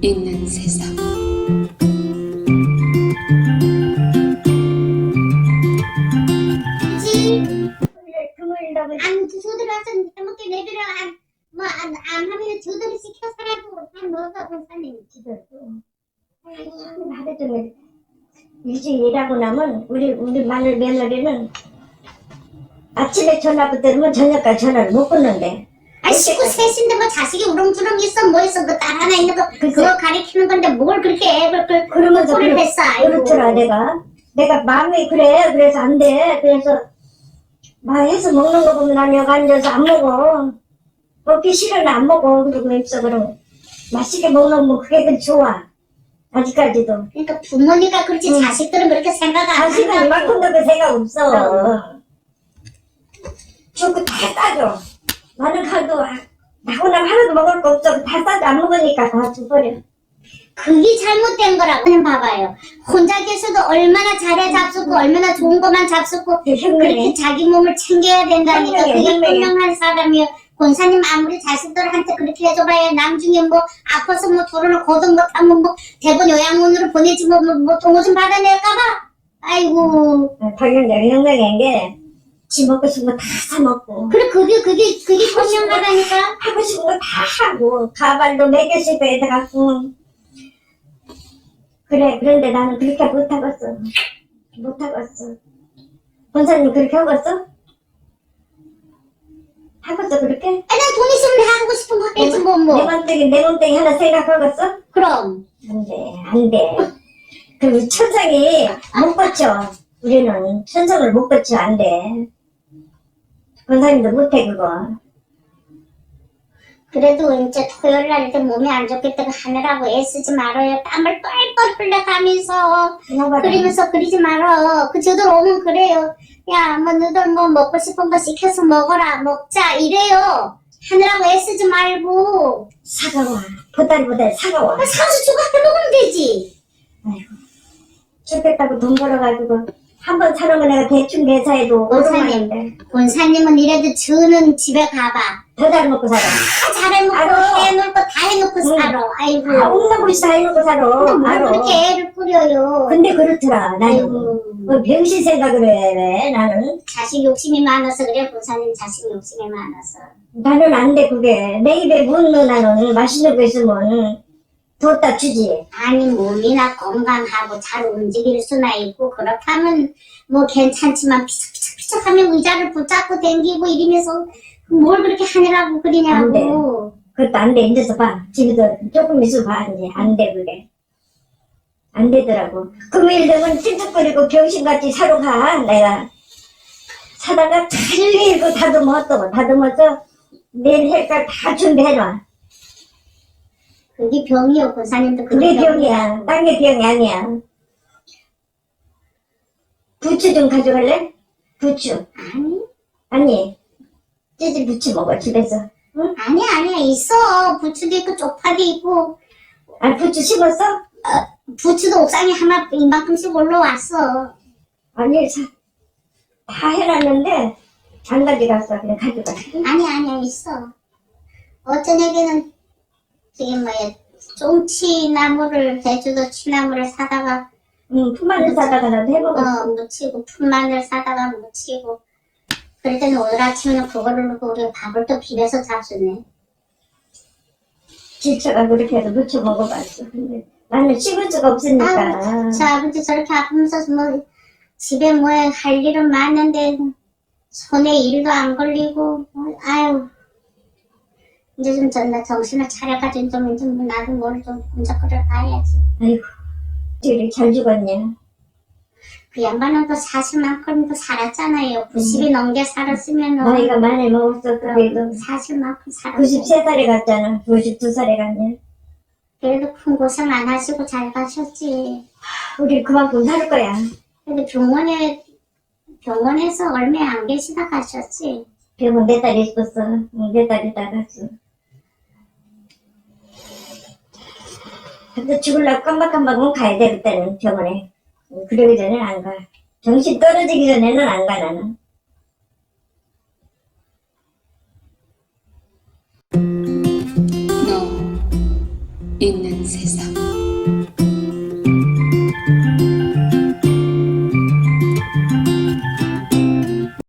있는 세상. 안 내버려 안뭐안 안 하면 시켜 먹어 하루 종일 일찍 일하고 나면 우리 우리 마늘 며느리는 아침에 전화 붙들면 저녁까지 전화를 못 끊는데 아 식구 셋인데 뭐 자식이 우렁주렁 있어 뭐 있어 그딸 하나 있는 거. 그거 가리키는 건데 뭘 그렇게 애를 그 그러면서 소리를 그러- 했어 아이고. 그렇더라 내가. 내가 마음이 그래 그래서 안 돼. 그래서 막 해서 먹는 거 보면 난 여기 앉아서 안 먹어. 먹기 싫으면 안 먹어. 그러고 있어 그럼 맛있게 먹으면 그게 그 좋아. 아직까지도. 그러니까 부모니까 그렇지 응. 자식들은 그렇게 생각 안 자식은 한다고. 이만큼도 그 생각 없어. 주고 다 싸줘 칼도 나고 나면 하나도 먹을 거 없어 다 싸줘 안 먹으니까 다 줘버려 그게 잘못된 거라고 그냥 봐봐요 혼자 계셔도 얼마나 잘해 잡수고 얼마나 좋은 것만 잡수고 그 그렇게 자기 몸을 챙겨야 된다니까 그게 현명해. 현명한 사람이에요. 권사님 아무리 자식들한테 그렇게 해줘봐야 나중에 뭐 아파서 뭐 도로를 거듭 못하면 뭐 대본 요양원으로 보내지 뭐, 뭐, 뭐 동호 좀 받아낼까봐. 아이고. 당연히 흉내낸 게 지 먹고 싶은 거 다 사먹고 그래 그게 그게 그게 현명하다니까. 하고 싶은 거 다 하고 가발도 몇 개씩 빼다 갖고 그래 그런데 나는 그렇게 못하겠어 못하겠어 본사님 그렇게 하겠어? 하겠어 그렇게? 아난 돈 있으면 다 하고 싶은 거 하겠지 뭐내 뭐. 맘때기 내 몸뚱이 하나 생각하겠어? 그럼 안돼 안돼 그 천성이 못 고쳐 우리는 천성을 못 고쳐 안돼 본사님도 못해 그거 그래도 이제 토요일 날 이렇게 몸이 안 좋겠다고 하느라고 애쓰지 말아요. 땀을 뻘뻘 흘려가면서. 그러면서 그리지 말어. 그 저들 오면 그래요. 야, 뭐 너들 뭐 먹고 싶은 거 시켜서 먹어라, 먹자 이래요. 하느라고 애쓰지 말고 사과와 보따리보다 사과와 뭐 사수 주고 해 먹으면 되지. 죽겠다고 돈 벌어가지고 한번거 내가 대충 원사님. 오르막인데 본사님은 이래도 저는 집에 가봐. 더 잘 먹고 살아 다 잘해놓고 알아. 해놓을 거 다 해놓고 응. 살아. 아이고. 아 엄마 우리 다 해놓고 살아 근데 뭐 알아 그렇게 애를 꾸려요. 근데 그렇더라 나는 아이고. 뭐 병신 생각을 해 왜? 나는 자식 욕심이 많아서 그래. 본사님 자식 욕심이 많아서. 나는 안 돼 그게 내 입에 못 넣어 나는 맛있는 거 있으면 뒀다 주지. 아니 몸이나 건강하고 잘 움직일 수나 있고 그렇다면 뭐 괜찮지만 피적피적피적하면 의자를 붙잡고 댕기고 이러면서 뭘 그렇게 하느라고 그러냐고. 그것도 안 돼. 이제서 봐. 집에서 조금 있어 봐. 이제 안 돼 그게. 안 되더라고. 금요일 되면 찔찔거리고 병신같이 사러 가. 내가 사다가 달리고 다듬었어 다듬어서 내일 할까 다 준비해놔 그게 병이요 권사님도 그게 병이야. 딴 게 병이 아니야. 부추 좀 가져갈래? 부추. 아니. 아니. 찌질 부추 먹어 집에서. 응? 아니 아니야. 있어. 부추도 있고 쪽파도 있고. 아 부추 심었어? 부추도 옥상에 하나 이만큼씩 올라왔어. 아니 사- 다 해놨는데 안 가져갔어. 그냥 가져가 아니 아니야. 있어. 어쩌냐기는 저기 뭐야 쫑치나무를 제주도 취나무를 사다가 응 품마늘 사다가 나도 해먹었어. 어, 묻히고 풋마늘 사다가 묻히고 그럴 때는 오늘 아침에는 그거를 놓고 우리가 밥을 또 비벼서 잡수네. 지쳐가 그렇게 해서 무쳐 먹어봤어. 근데 나는 씹을 수가 없으니까. 저 아버지 저렇게 아프면서 뭐 집에 뭐 할 일은 많은데 손에 일도 안 걸리고 뭐, 아유 이제 좀 전나 정신을 차려가지고 좀 이제 뭐 나도 뭘좀 분석거려 봐야지. 아이고 어떻게 잘 죽었냐 그 양반은 또 사실만큼 또 살았잖아요. 90이 넘게 살았으면 음. 나이가 많이 먹었어 그래도. 사실만큼 살았어. 93살에 갔잖아. 92살에 갔냐? 그래도 큰 고생 안 하시고 잘 가셨지. 우리 그만큼 살 거야. 근데 병원에, 병원에서 얼마 안 계시다 가셨지. 병원 내 딸이 있었어. 응, 내 딸이 다 갔어 근데 죽을라 깜박깜박은 가야 돼 그때는 병원에. 응, 그러기 전에는 안가. 정신 떨어지기 전에는 안 가 나는. 너 있는 세상.